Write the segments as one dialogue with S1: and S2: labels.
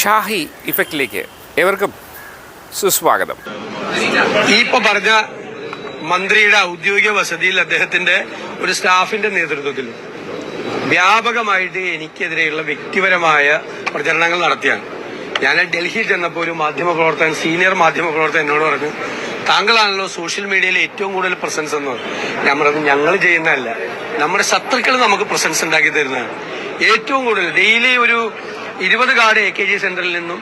S1: ഷാഹി ഇഫക്റ്റിലേക്ക് ഏവർക്കും സുസ്വാഗതം.
S2: ഈ ഇപ്പൊ പറഞ്ഞ മന്ത്രിയുടെ ഔദ്യോഗിക വസതിയിൽ അദ്ദേഹത്തിന്റെ ഒരു സ്റ്റാഫിന്റെ നേതൃത്വത്തിൽ വ്യാപകമായിട്ട് എനിക്കെതിരെയുള്ള വ്യക്തിപരമായ പ്രചരണങ്ങൾ നടത്തിയാണ്. ഞാൻ ഡൽഹിയിൽ ചെന്നപ്പോൾ ഒരു മാധ്യമപ്രവർത്തകൻ സീനിയർ മാധ്യമപ്രവർത്തകൻ എന്നോട് പറഞ്ഞു താങ്കളാണല്ലോ സോഷ്യൽ മീഡിയയിൽ ഏറ്റവും കൂടുതൽ പ്രസൻസ് എന്ന് ഞാൻ പറഞ്ഞു ഞങ്ങൾ ചെയ്യുന്നതല്ല. നമ്മുടെ ശത്രുക്കൾ നമുക്ക് പ്രസൻസ് ഉണ്ടാക്കി തരുന്നതാണ്. ഏറ്റവും കൂടുതൽ ഡെയിലി ഒരു ഇരുപത് കാർഡ് എ കെ ജി സെന്ററിൽ നിന്നും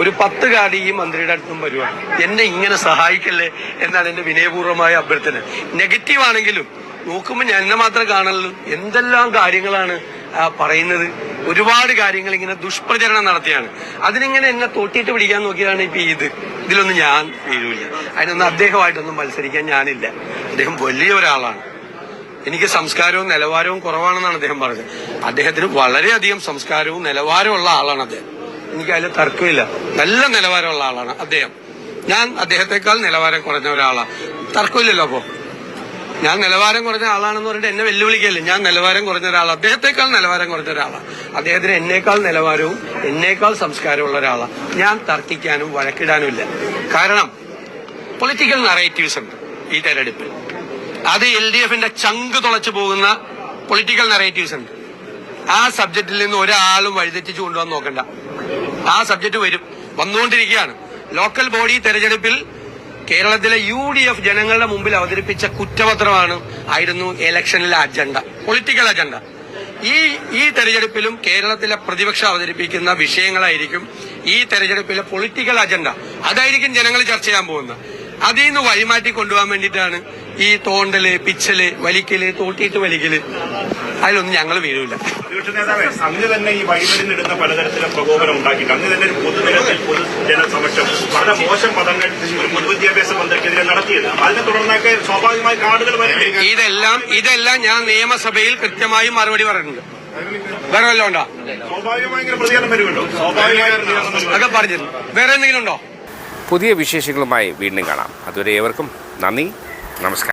S2: ഒരു പത്ത് കാർഡ് ഈ മന്ത്രിയുടെ അടുത്തും വരുവാണ്. എന്നെ ഇങ്ങനെ സഹായിക്കല്ലേ എന്നാണ് എന്റെ വിനയപൂർവമായ അഭ്യർത്ഥന. നെഗറ്റീവ് ആണെങ്കിലും നോക്കുമ്പോൾ ഞാൻ എന്നെ മാത്രം കാണുള്ളൂ. എന്തെല്ലാം കാര്യങ്ങളാണ് പറയുന്നത്? ഒരുപാട് കാര്യങ്ങൾ ഇങ്ങനെ ദുഷ്പ്രചരണം നടത്തിയാണ്. അതിനിങ്ങനെ എന്നെ തോട്ടിയിട്ട് പിടിക്കാൻ നോക്കിയതാണ് ഇപ്പൊ ഇത്. ഇതിലൊന്നും ഞാൻ വീഴൂല അതിനൊന്നും അദ്ദേഹമായിട്ടൊന്നും മത്സരിക്കാൻ ഞാനില്ല. അദ്ദേഹം വലിയ ഒരാളാണ്. എനിക്ക് സംസ്കാരവും നിലവാരവും കുറവാണെന്നാണ് അദ്ദേഹം പറഞ്ഞത്. അദ്ദേഹത്തിന് വളരെയധികം സംസ്കാരവും നിലവാരവും ഉള്ള ആളാണ് അദ്ദേഹം. എനിക്ക് അതിൽ തർക്കമില്ല. നല്ല നിലവാരമുള്ള ആളാണ് അദ്ദേഹം. ഞാൻ അദ്ദേഹത്തെക്കാൾ നിലവാരം കുറഞ്ഞ ഒരാളാണ്. തർക്കമില്ലല്ലോ അപ്പോ. ഞാൻ നിലവാരം കുറഞ്ഞ ആളാണെന്ന് പറഞ്ഞിട്ട് എന്നെ വെല്ലുവിളിക്കല്ലേ? ഞാൻ നിലവാരം കുറഞ്ഞ ഒരാളാണ് അദ്ദേഹത്തെക്കാൾ നിലവാരം കുറഞ്ഞ ഒരാളാണ് അദ്ദേഹത്തിന് എന്നേക്കാൾ നിലവാരവും എന്നേക്കാൾ സംസ്കാരമുള്ള ഒരാളാണ് ഞാൻ തർക്കിക്കാനും വഴക്കിടാനും ഇല്ല കാരണം പൊളിറ്റിക്കൽ നറേറ്റീവ്സ് ഉണ്ട് ഈ തെരഞ്ഞെടുപ്പിൽ. അത് എൽ ഡി എഫിന്റെ ചങ്ക് തുളച്ചു പോകുന്ന പൊളിറ്റിക്കൽ നറേറ്റീവ്സ് ഉണ്ട്. ആ സബ്ജക്റ്റിൽ നിന്ന് ഒരാളും വഴിതെറ്റിച്ചു കൊണ്ടുവന്ന് നോക്കണ്ട. ആ സബ്ജക്ട് വരും. വന്നുകൊണ്ടിരിക്കുകയാണ്. ലോക്കൽ ബോഡി തെരഞ്ഞെടുപ്പിൽ കേരളത്തിലെ യു ഡി എഫ് ജനങ്ങളുടെ മുമ്പിൽ അവതരിപ്പിച്ച കുറ്റപത്രമാണ് ആയിരുന്നു ഇലക്ഷനിലെ അജണ്ട പൊളിറ്റിക്കൽ അജണ്ട. ഈ ഈ തെരഞ്ഞെടുപ്പിലും കേരളത്തിലെ പ്രതിപക്ഷം അവതരിപ്പിക്കുന്ന വിഷയങ്ങളായിരിക്കും ഈ തെരഞ്ഞെടുപ്പിലെ പൊളിറ്റിക്കൽ അജണ്ട. അതായിരിക്കും ജനങ്ങൾ ചർച്ച ചെയ്യാൻ പോകുന്നത്. അതിൽ നിന്ന് വഴിമാറ്റി കൊണ്ടുപോകാൻ വേണ്ടിയിട്ടാണ് ഈ തോണ്ടൽ പിച്ചൽ വലിക്കൽ തോട്ടിയിട്ട് വലിക്കൽ അതിലൊന്നും ഞങ്ങൾ വീഴൂല.
S3: പ്രതിപക്ഷ തന്നെ ഈ വഴിമരുന്നിടുന്ന പലതരത്തിലുള്ള പ്രകോപനം ഉണ്ടാക്കിയിട്ട് അങ്ങ് തന്നെ ഒരു പൊതുനിരത്തിൽ പൊതുജനസമക്ഷം വളരെ മോശം പദങ്ങൾ ഒരു പൊതുവിദ്യാഭ്യാസ മന്ത്രിക്കെതിരെ നടത്തിയത്. അതിനെ തുടർന്നൊക്കെ സ്വാഭാവികമായി കാർഡുകൾ
S2: ഇതെല്ലാം ഇതെല്ലാം ഞാൻ നിയമസഭയിൽ കൃത്യമായി മറുപടി പറഞ്ഞിട്ടുണ്ട്. വേറെ വല്ലതും ഉണ്ടോ. അതൊക്കെ പറഞ്ഞിരുന്നു വേറെ എന്തെങ്കിലും ഉണ്ടോ?
S1: പുതിയ വിശേഷങ്ങളുമായി വീണ്ടും കാണാം. അതുവരെ ഏവർക്കും നന്ദി നമസ്കാരം.